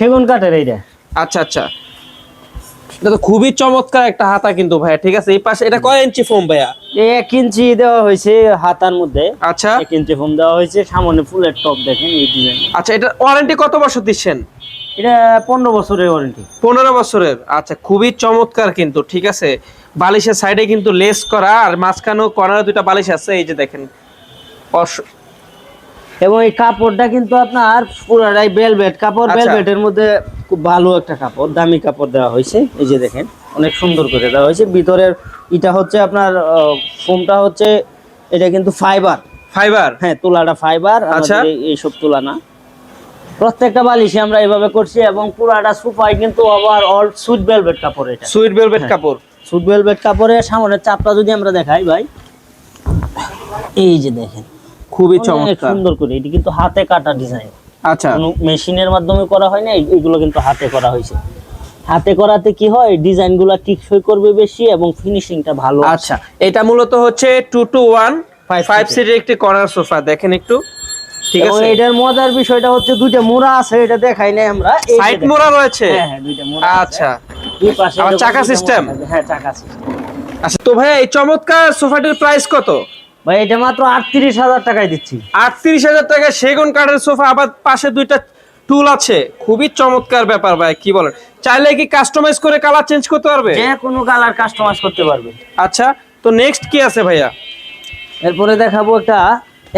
সেগুন কাঠের এইটা। আচ্ছা আচ্ছা। এটা তো খুবই চমৎকার একটা হাতা কিন্তু ভাইয়া ঠিক আছে? এই পাশে এটা কয় ইঞ্চি ফোম ভাইয়া? এক ইঞ্চি দেওয়া হয়েছে হাতার মধ্যে। আচ্ছা। এক ইঞ্চি ফোম দেওয়া হয়েছে সামনে ফুলের টপ দেখেন এই ডিজাইন আচ্ছা এটা ওয়ারেন্টি কত বছর দিচ্ছেন? এটা পনেরো বছরের ওয়ারেন্টি পনেরো বছরের? আচ্ছা খুবই চমৎকার কিন্তু ঠিক আছে? বালিশের সাইডে কিন্তু লেস করা আর মাঝখানেও কর্নারে দুইটা বালিশ আছে এই যে দেখেন। এবং এই কাপড়টা কিন্তু আপনার পুরাটাই বেলভেট কাপড় আচ্ছা। বেলভেটের মধ্যে খুব ভালো একটা কাপড় দামি কাপড় দেওয়া হয়েছে। এই যে দেখেন অনেক সুন্দর করে দেওয়া হয়েছে। ভিতরের এটা হচ্ছে আপনার ফোমটা হচ্ছে এটা কিন্তু ফাইবার ফাইবার হ্যাঁ তুলাটা ফাইবার আচ্ছা। এইসব তুলা না। প্রত্যেকটা বালিশে আমরা এভাবে করছি এবং পুরাটা সুপাই কিন্তু আবার অল সুইট ভেলভেট কাপড় এটা। সুইট ভেলভেট হ্যাঁ। কাপড়? সুইট ভেলভেট কাপড়ের সামনের চাপটা যদি আমরা দেখাই ভাই এই যে দেখেন। খুবই চমৎকার। সুন্দর করে। এটি কিন্তু হাতে কাটা ডিজাইন। আচ্ছা। কোনো মেশিনের মাধ্যমে করা হয় না এগুলো কিন্তু হাতে করা হয়েছে। হাতে করাতে কি হয় ডিজাইন ডিজাইনগুলো টিকসই করবে বেশি এবং ফিনিশিংটা ভালো আচ্ছা এটা মূলত হচ্ছে টু টু ওয়ান ফাইভ। সিটের একটি কর্নার সোফা দেখেন একটু। ঠিক আছে? এটার মজার বিষয়টা হচ্ছে দুইটা মোড়া আছে এটা দেখাই নাই আমরা। এই সাইড মোড়া রয়েছে? হ্যাঁ হ্যাঁ দুইটা মোড়া আচ্ছা। দুই পাশে চাকা থাকবে। হ্যাঁ চাকা সিস্টেম আচ্ছা তো ভাইয়া এই চমৎকার সোফাটির প্রাইস কত? ভাই এটা মাত্র আটত্রিশ হাজার টাকায় দিচ্ছি। আটত্রিশ হাজার টাকা সেগুন কাঠের সোফা আবার পাশে দুইটা টুল আছে। খুবই চমৎকার ব্যাপার ভাই কি বলেন? চাইলে কি কাস্টমাইজ করে কালার চেঞ্জ করতে পারবে? যে কোনো কালার কাস্টমাইজ করতে পারবে। আচ্ছা তো নেক্সট কি আছে ভাইয়া? এরপরে দেখাবো একটা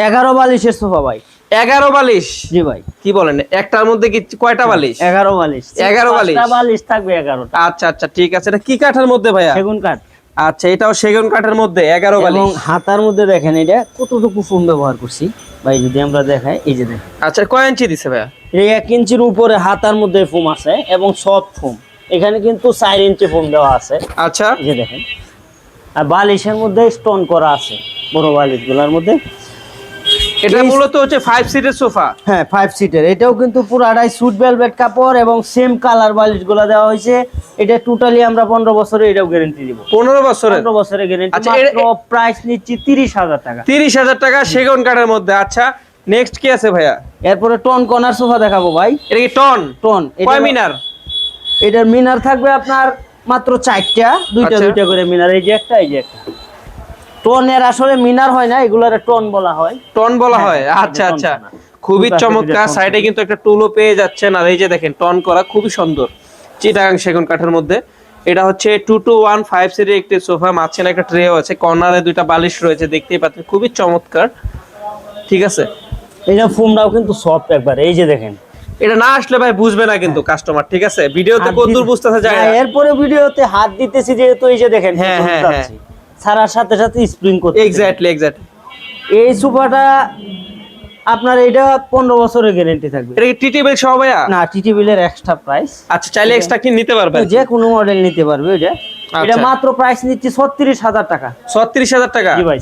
এগারো বালিশের সোফা ভাই। এগারো বালিশ? জি ভাই। কি বলেন একটার মধ্যে কি কয়টা বালিশ? এগারো বালিশ। 11 বালিশ। বালিশ থাকবে এগারোটা। আচ্ছা আচ্ছা ঠিক আছে। এটা কি কাঠের মধ্যে ভাইয়া? সেগুন কাঠ। আচ্ছা এটাও সেগুন কাঠের মধ্যে এগারো এবং হাতার মধ্যে দেখেন এটা কতটুকু ফোম ব্যবহার করছি। ভাই যদি আমরা দেখাই এই যে দেখেন। আচ্ছা কয় ইঞ্চি দিছে ভাইয়া? এই এক ইঞ্চির উপরে হাতার মধ্যে ফোম আছে এবং সব ফোম। এখানে কিন্তু চার ইঞ্চি ফোম দেওয়া আছে। আচ্ছা। এই যে দেখেন। আর বালিশের মধ্যে স্টোন করা আছে বড় বালিশগুলোর মধ্যে। এটা মূলত হচ্ছে ফাইভ সিটের সোফা হ্যাঁ ফাইভ সিটের এটাও কিন্তু পুরাটাই সুট ভেলভেট কাপড় এবং সেম কালার বালিশগুলো দেওয়া হয়েছে। এটা টোটালি আমরা পনেরো বছরে এটাও গ্যারেন্টি দিব। পনেরো বছরের? পনেরো বছরের গ্যারেন্টি আচ্ছা, প্রাইস নিচ্ছি তিরিশ হাজার টাকা। তিরিশ হাজার টাকা সেগুন কাঠের মধ্যে। আচ্ছা নেক্সট কি আছে ভাইয়া? এরপরে টন কর্নার সোফা দেখাবো ভাই। এটা কি টন টন কয় মিনার? এটার মিনার থাকবে আপনার মাত্র চারটা। দুইটা আচ্ছা। দুইটা করে মিনার। এই যে একটা এই যে একটা। টনের আসলে মিনার হয় না এগুলার টন বলা হয়। টন বলা হ্যাঁ, হয়। হ্যাঁ, আচ্ছা আচ্ছা। খুবই চমৎকার। সাইডে কিন্তু একটা টুলও পেয়ে যাচ্ছেন। আর এই যে দেখেন টন করা খুবই সুন্দর। চিটাগাং সেগুন কাঠের মধ্যে। এটা হচ্ছে টু টু ওয়ান ফাইভ সিটের একটি সোফা। মাঝখানে একটা ট্রেও আছে। কর্নারে দুইটা বালিশ রয়েছে দেখতেই পাচ্ছেন। খুবই চমৎকার। ঠিক আছে? এটা ফোমটাও কিন্তু সফট একবার। এই যে দেখেন। এটা না আসলে ভাই বুঝবে না কিন্তু কাস্টমার ঠিক আছে? ভিডিওতে কতদূর দিতে- বুঝতেছে যায় হ্যাঁ। এরপরে ভিডিওতে হাত দিতেছি যেহেতু এই যে দেখেন হ্যাঁ, হ্যাঁ। ছাড়ার সাথে সাথে স্প্রিং করতে এক্স্যাক্টলি এক্স্যাক্টলি এই সোফাটা আপনার এটা পনেরো বছরের গ্যারেন্টি থাকবে। এটা কি টিটি বেল সহ ভাইয়া? না টিটি বিলের এক্সট্রা প্রাইস আচ্ছা চাইলে এক্সট্রা কি নিতে পারবে যে কোনো মডেল নিতে পারবে এটা এটা আচ্ছা। মাত্র প্রাইস নিচ্ছে ছত্রিশ হাজার টাকা। ছত্রিশ হাজার টাকা? জি ভাই